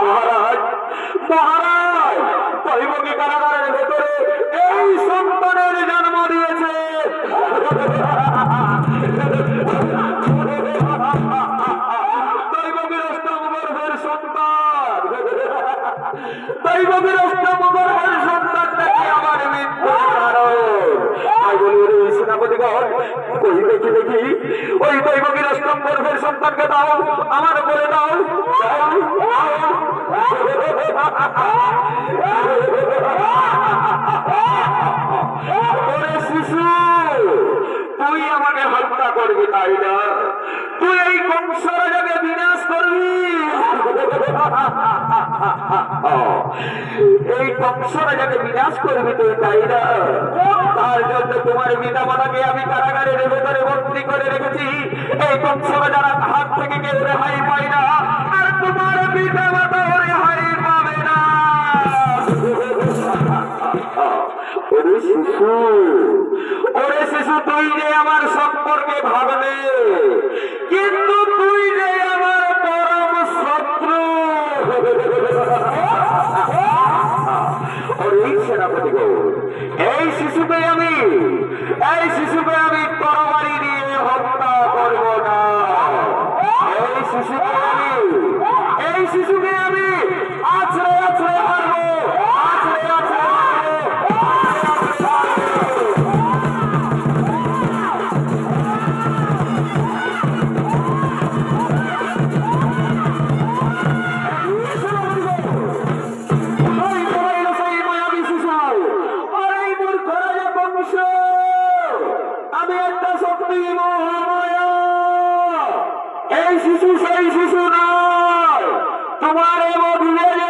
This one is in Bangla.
মহারাজ মহারাজ কৈবকী কারাগারের ভেতরে এই সন্তানের জন্ম সন্তানকে দাও, আমার বলে দাও। শিশু, তুই আমাকে হত্যা করবি, তাই না? তুই এই বংশ রাজাকে বিনাশ করবি। এই বংশ রাজাকে বিনাশ করবি, তুই তাই না? তার জন্য তোমার পিতা মাতাকে আমি কারাগারের ভেতরে বন্দি করে রেখেছি, এই বংশ রাজার হাত থেকে কেউ রেহাই পায় না, আর তোমার পিতা মাতা রেহাই পাবে না। ওরে শিশু ওরে শিশু, তুই যে আমার সম্পর্কে ভাবলে কিন্তু তুই যে আমার পরম শত্রু এই সেনাপতি গৌর এই শিশুকে আমি এই শিশুকে আমি তরবারি সেই শিশু নয় তোমার এ